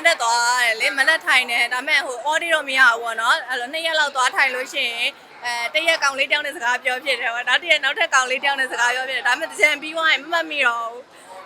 န်းတက်သွားတယ်လေမနဲ့ထိုင်တယ်ဒါပေမဲ့ဟို order တော့မရဘူးပေါ့နော်အဲ့လိုနှစ်ရက်လောက်သွားထိုင်လို့ရှိရင်အဲတရက်ကောင်လေးတယောက်နဲ့စကားပြောဖြစ်တယ်ပေါ့နောက်တစ်ရက်နောက်ထပ်ကောင်လေးတယောက်နဲ့စကားပြောဖြစ်တယ်ဒါပေမဲ့တစ်ချက်ပြီးသွားရင်မမတ်မိတော့ဘူး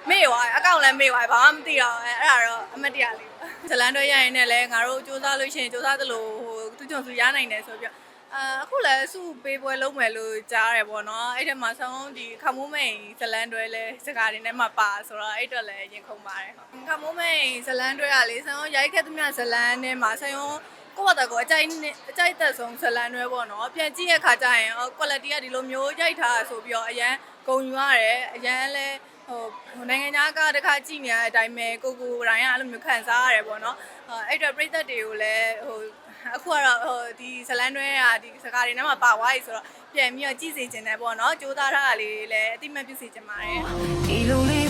မေ့သွားအကောင့်လည်းမေ့သွားဘာမှမသိတော့အဲ့ဒါတော့အမတ်တရားလေးဇလန်တွဲရရင်လည်းလေငါတို့စူးစမ်းလို့ရှိရင်စူးစမ်းသလိုဟိုသူကြုံစုရနိုင်တယ်ဆိုပြီး အာအခုလည်းစုပေးပွဲလုံးမယ်လို့ကြားရတယ်ပေါ့နော်အဲ့ထက်မှာဆုံးဒီခမိုးမိန်ဇလန်တွဲလဲစကားတွေနဲ့မှပါဆိုတော့အဲ့တော့လည်းရင်ခုန်ပါတယ်ခမိုးမိန်ဇလန်တွဲကလေဆုံးရိုက်ခဲ့သမျှဇလန်နဲ့မှာဆုံးကိုယ့်ဘာသာကိုအကြိုက်နဲ့အကြိုက်သက်ဆုံးဇလန်တွဲပေါ့နော်ပြန်ကြည့်ရခါကျရင် quality ကဒီလိုမျိုးရိုက်ထားဆိုပြီးတော့အရန်ဂုံယူရတယ်အရန်လဲဟို ဟိုနိုင်ငံသားကတခါကြည့်နေရတဲ့အတိုင်းပဲကိုကိုတိုင်းကအဲ့လိုမျိုးခံစားရတယ်ပေါ့နော်အဲ့တော့ပြည်သက်တွေကိုလည်းဟိုအခုကတော့ဟိုဒီဇလန်တွဲကဒီစကားတွေနဲ့မှပါသွားပြီဆိုတော့ပြန်ပြီးတော့ကြည့်စီခြင်းတယ်ပေါ့နော်ကြိုးစားထားတာလေးလည်းအတိမတ်ပြုစီခြင်းပါတယ်ဒီလိုလေး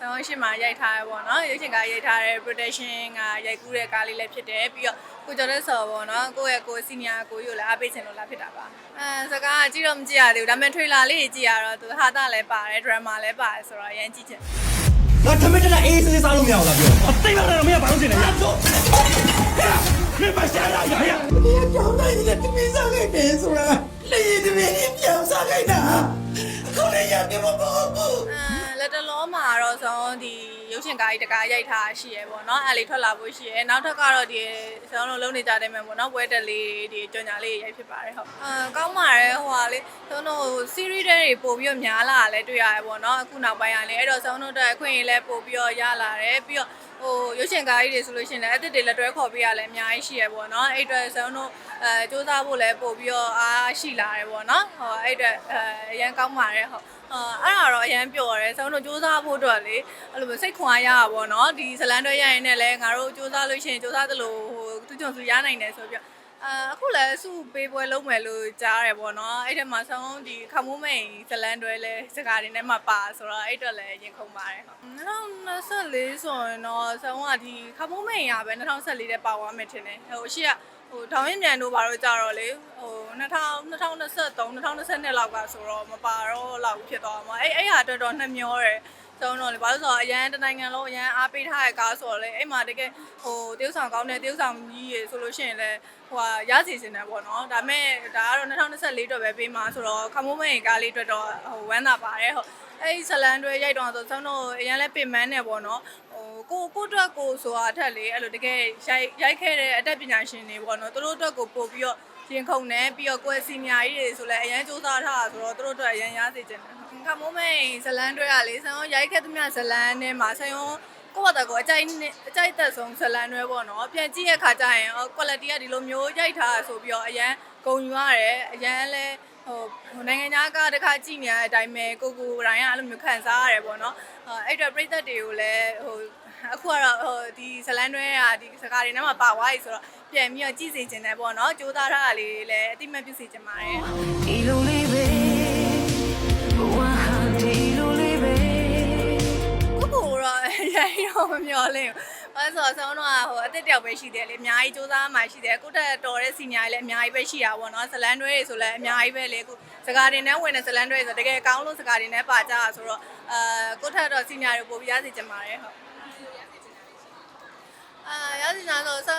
2008မှာရိုက်ထားရပေါ့နော်ရုပ်ရှင်ကရိုက်ထားတဲ့ production ကရိုက်ကူးတဲ့ကားလေးလည်းဖြစ်တယ်ပြီးတော့ကိုကျော်တဲ့ဆော်ပေါ့နော်ကိုယ့်ရဲ့ကို senior ကိုရို့လည်းအားပေးချင်လို့လာဖြစ်တာပါအဲစကားကကြည့်တော့မကြည့်ရသေးဘူးဒါပေမဲ့ trailer လေးကြီးကြည့်ရတော့သူဟာတာလည်းပါတယ် drama လည်းပါတယ်ဆိုတော့အရင်ကြည့်ချင်ငါထမင်းတက်အေးစစ်စစ်စားလို့မရဘူးလားပြောအသိမလားမရဘာလို့ရှင်လဲမင်းပါရှာလာရရဒီကြောင်နိုင်တဲ့တမင်းစားလိုက်တယ်ဆိုတာလေဒီမင်းပြောင်းစားလိုက်တာအခုလည်းရပြမပေါ့ဘူး ရုပ်ရှင်ကားကြီးတကားရိုက်ထားရှိရပေါ့နော်အဲ့လေးထွက်လာဖို့ရှိရနောက်ထပ်ကတော့ဒီဆောင်းလုံးလုံးနေကြတယ်မယ်ပေါ့နော်ပွဲတက်လေးဒီကြော်ညာလေးရိုက်ဖြစ်ပါတယ်ဟုတ်အာကောင်းပါတယ်ဟိုဟာလေးဆောင်းတို့ series တွေပို့ပြီးတော့များလာတာလည်းတွေ့ရတယ်ပေါ့နော်အခုနောက်ပိုင်းကလည်းအဲ့တော့ဆောင်းတို့တက်အခွင့်အရေးလည်းပို့ပြီးတော့ရလာတယ်ပြီးတော့ဟိုရုပ်ရှင်ကားကြီးတွေဆိုလို့ရှိရင်လည်းအသစ်တွေလက်တွဲခေါ်ပေးရလည်းအများကြီးရှိရပေါ့နော်အဲ့အတွက်ဆောင်းတို့အဲစူးစမ်းဖို့လည်းပို့ပြီးတော့အားရှိလာတယ်ပေါ့နော်ဟိုအဲ့အတွက်အဲအရန်ကောင်းပါတယ်ဟုတ် အာအဲ့ဒါတော့အရန်ပျော်တယ်ဆောင်းတို့စူးစမ်းဖို့အတွက်လေအဲ့လိုမျိုးစိတ်ခွန်အားရတာပေါ့နော်ဒီဇလန်တွဲရရင်လည်းငါတို့စူးစမ်းလို့ရှိရင်စူးစမ်းသလိုဟိုသူကြုံစုရနိုင်တယ်ဆိုပြီးအာအခုလည်းစုပေးပွဲလုံးမယ်လို့ကြားရတယ်ပေါ့နော်အဲ့ထက်မှာဆောင်းဒီခမိုးမိန်ဇလန်တွဲလဲစကားတွေနဲ့မှပါဆိုတော့အဲ့အတွက်လည်းရင်ခုန်ပါတယ်ဟုတ်2024ဆိုရင်တော့ဆောင်းကဒီခမိုးမိန်ရပဲ2024တဲ့ပါသွားမယ်ထင်တယ်ဟိုအရှိက ဟိုထောင်ရင်မြန်တို့ဘာလို့ကြတော့လေဟို2000 2023 2022လောက်ကဆိုတော့မပါတော့လောက်ဖြစ်သွားမှာအဲ့အဲ့ဟာအတွက်တော့နှမျောတယ်ဆုံးတော့လေဘာလို့ဆိုတော့အရန်တနိုင်ငံလုံးအရန်အားပေးထားတဲ့ကားဆိုတော့လေအဲ့မှာတကယ်ဟိုတရုတ်ဆောင်ကောင်းတဲ့တရုတ်ဆောင်ကြီးရေဆိုလို့ရှိရင်လည်းဟိုဟာရစီစင်တယ်ပေါ့နော်ဒါပေမဲ့ဒါကတော့2024အတွက်ပဲပေးမှာဆိုတော့ခမိုးမိန်ကားလေးအတွက်တော့ဟိုဝမ်းသာပါတယ်ဟုတ်အဲ့ဒီဇလန်တွေရိုက်တော့ဆိုဆုံးတော့အရန်လည်းပင်မန်းနေပေါ့နော်ဟို ကိုကိုအတွက်ကိုဆိုတာအထက်လေအဲ့လိုတကယ်ရိုက်ရိုက်ခဲ့တဲ့အတတ်ပညာရှင်တွေပေါ့နော်သူတို့အတွက်ကိုပို့ပြီးတော့ရင်ခုန်တယ်ပြီးတော့ကိုယ်စီနီယာကြီးတွေဆိုလည်းအရန်စူးစမ်းထားတာဆိုတော့သူတို့အတွက်အရန်ရစေချင်တယ်ခမိုးမိန်ဇလန်တွေကလေဆန်ရောရိုက်ခဲ့သမျှဇလန်နဲ့မှာဆန်ရောကိုယ့်ဘာသာကိုအကြိုက်နဲ့အကြိုက်သက်ဆုံးဇလန်တွေပေါ့နော်ပြန်ကြည့်ရခါကျရင် quality ကဒီလိုမျိုးရိုက်ထားတာဆိုပြီးတော့အရန်ဂုံယူရတယ်အရန်လဲဟိုဟိုနိုင်ငံသားကတခါကြည့်နေရတဲ့အတိုင်းပဲကိုကိုတိုင်းကအဲ့လိုမျိုးခံစားရတယ်ပေါ့နော်အဲ့တော့ပြည်သက်တွေကိုလည်းဟို အခုကတော့ဟိုဒီဇလန်တွဲကဒီစကားတွေနဲ့မှပါသွားပြီဆိုတော့ပြန်ပြီးတော့ကြည့်စီခြင်းတယ်ပေါ့နော်ကြိုးစားထားတာလေးလည်းအတိမတ်ပြုစီခြင်းပါတယ်ဒီလိုလေးပဲဘဝဟာဒီလိုလေးပဲကိုကိုတော့ရိုင်းတော့မမျော်လင့်ဘူး။ဘာလို့ဆိုတော့ဆောင်းတော့ဟိုအစ်စ်တယောက်ပဲရှိတယ်လေအများကြီးစူးစမ်းမှရှိတယ်ကိုတက်တော်တဲ့စီနီယာကြီးလည်းအများကြီးပဲရှိတာပေါ့နော်ဇလန်တွဲတွေဆိုလည်းအများကြီးပဲလေအခုစကားတင်နဲ့ဝင်တဲ့ဇလန်တွဲတွေဆိုတကယ်ကောင်းလို့စကားတင်နဲ့ပါကြတာဆိုတော့အာကိုထက်တော့စီနီယာတွေပို့ပြရစီချင်ပါတယ်ဟုတ် အာရစီနာဆိုဆ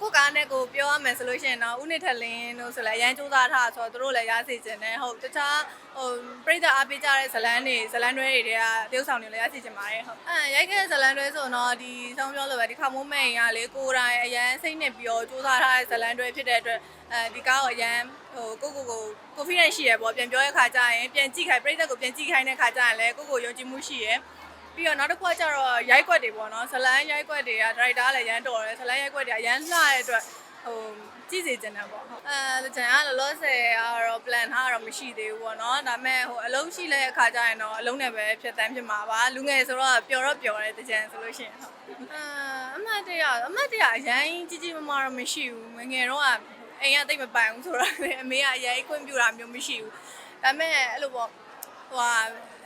ကိုကားနဲ့ကိုပြောရမယ်ဆိုလို့ရှိရင်တော့ဦးနေထက်လင်းတို့ဆိုလည်းအရန်စူးစမ်းထားဆိုတော့တို့လည်းရစီချင်တယ်ဟုတ်တခြားဟိုပြိတ္တာအားပေးကြတဲ့ဇလန်တွေဇလန်တွဲတွေတွေကတရုပ်ဆောင်တွေလည်းရစီချင်ပါတယ်ဟုတ်အဲရိုက်ခဲ့တဲ့ဇလန်တွဲဆိုတော့ဒီဆောင်းပြောလို့ပဲဒီခါမိုးမိန်ကလေကိုတိုင်အရန်စိတ်နဲ့ပြီးတော့စူးစမ်းထားတဲ့ဇလန်တွဲဖြစ်တဲ့အတွက်အဲဒီကားကိုအရန်ဟိုကိုကိုကို confidence ရှိရပေါ့ပြန်ပြောရခါကျရင်ပြန်ကြည့်ခိုင်းပြိတ္တာကိုပြန်ကြည့်ခိုင်းတဲ့ခါကျရင်လည်းကိုကိုယုံကြည်မှုရှိရ ပြီးတော့နောက်တစ်ခုကကျတော့ရိုက်ကွက်တွေပေါ့နော်ဇလန်ရိုက်ကွက်တွေကဒါရိုက်တာလည်းရမ်းတော်တယ်ဇလန်ရိုက်ကွက်တွေကရမ်းလှတဲ့အတွက်ဟိုကြည့်စေချင်တယ်ပေါ့ဟုတ်အဲကျန်ကလောလောဆယ်ကတော့ plan ထားတော့မရှိသေးဘူးပေါ့နော်ဒါပေမဲ့ဟိုအလုံးရှိတဲ့အခါကျရင်တော့အလုံးနဲ့ပဲဖြစ်တမ်းဖြစ်မှာပါလူငယ်ဆိုတော့ပျော်တော့ပျော်တယ်တကြံဆိုလို့ရှိရင်ဟုတ်အာအမတ်တရအမတ်တရအရင်ကြီးကြီးမမတော့မရှိဘူးငယ်ငယ်တော့ကအိမ်ကတိတ်မပိုင်ဘူးဆိုတော့အမေကအရင်ခွင့်ပြတာမျိုးမရှိဘူးဒါပေမဲ့အဲ့လိုပေါ့ ဟိုဟာ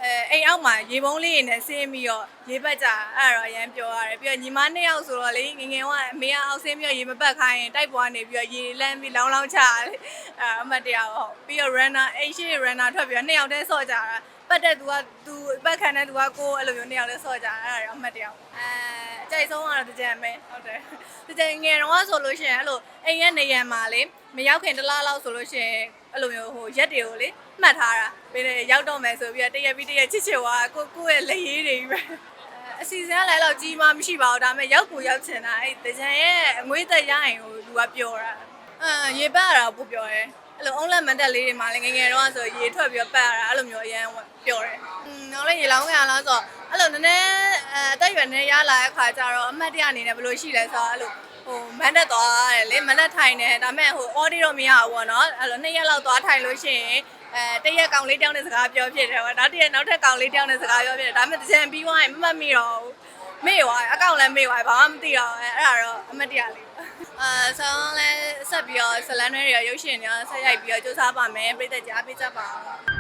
အဲအိမ်အောက်မှာရေပုံးလေးတွေနဲ့ဆင်းပြီးတော့ရေပတ်ကြအဲ့ဒါတော့အရန်ပြောရတယ်ပြီးတော့ညီမနှစ်ယောက်ဆိုတော့လေငငယ်ကအမေကအောက်ဆင်းပြီးတော့ရေမပတ်ခိုင်းရင်တိုက်ပွားနေပြီးတော့ရေလန်းပြီးလောင်းလောင်းချရတယ်အဲအမတ်တရားပေါ့ပြီးတော့ runner အိတ်ရှိ runner ထွက်ပြီးတော့နှစ်ယောက်တည်းဆော့ကြတာပတ်တဲ့သူကသူပတ်ခံတဲ့သူကကိုအဲ့လိုမျိုးနေရာလဲဆော့ကြအဲ့ဒါရောအမှတ်တရအဲအကြိုက်ဆုံးကတော့တကြံပဲဟုတ်တယ်တကြံငယ်တော့ဆိုလို့ရှိရင်အဲ့လိုအိမ်ရဲ့နေရံမှာလေမရောက်ခင်တစ်လားလောက်ဆိုလို့ရှိရင်အဲ့လိုမျိုးဟိုရက်တွေကိုလေ မှတ်ထားတာပြီးတော့ရောက်တော့မယ်ဆိုပြီးတော့တရက်ပြီးတရက်ချစ်ချစ်ဝါကိုကိုရဲ့လက်ရည်တွေပဲအစီအစဉ်ကလည်းတော့ကြီးမှမရှိပါဘူးဒါပေမဲ့ရောက်ကိုရောက်ချင်တာအဲ့တကြံရဲ့အငွေးသက်ရရင်ဟိုလူကပျော်တာအာရေပတ်ရတာပို့ပျော်တယ်အဲ့လိုအုံးလက်မန်တက်လေးတွေမှာလည်းငယ်ငယ်တော့ဆိုရေထွက်ပြီးတော့ပတ်ရတာအဲ့လိုမျိုးအရန်ပျော်တယ်။อืมနောက်လည်းရေလောင်းရလားဆိုတော့အဲ့လိုနည်းနည်းအဲအသက်အရွယ်နဲ့ရလာတဲ့ခါကျတော့အမှတ်တရအနေနဲ့ဘယ်လိုရှိလဲဆိုတော့အဲ့လို ဟိုမန်တက်သွားတယ်လေမန်တက်ထိုင်တယ်ဒါပေမဲ့ဟိုအော်ဒီတော့မရဘူးပေါ့နော်အဲ့လိုနှစ်ရက်လောက်သွားထိုင်လို့ရှိရင်အဲတရက်ကောင်လေးတောင်းတဲ့စကားပြောဖြစ်တယ်ပေါ့နောက်တစ်ရက်နောက်ထပ်ကောင်လေးတောင်းတဲ့စကားပြောဖြစ်တယ်ဒါပေမဲ့တစ်ချက်ပြီးသွားရင်မမှတ်မိတော့ဘူးမေ့သွားအကောင့်လည်းမေ့သွားဘာမှမသိတော့အဲ့ဒါတော့အမှတ်တရလေးအာဆောင်းလဲဆက်ပြီးတော့ဇလန်တွေရုပ်ရှင်တွေဆက်ရိုက်ပြီးတော့စူးစမ်းပါမယ်ပြည့်တဲ့ကြားပေးကြပါအောင်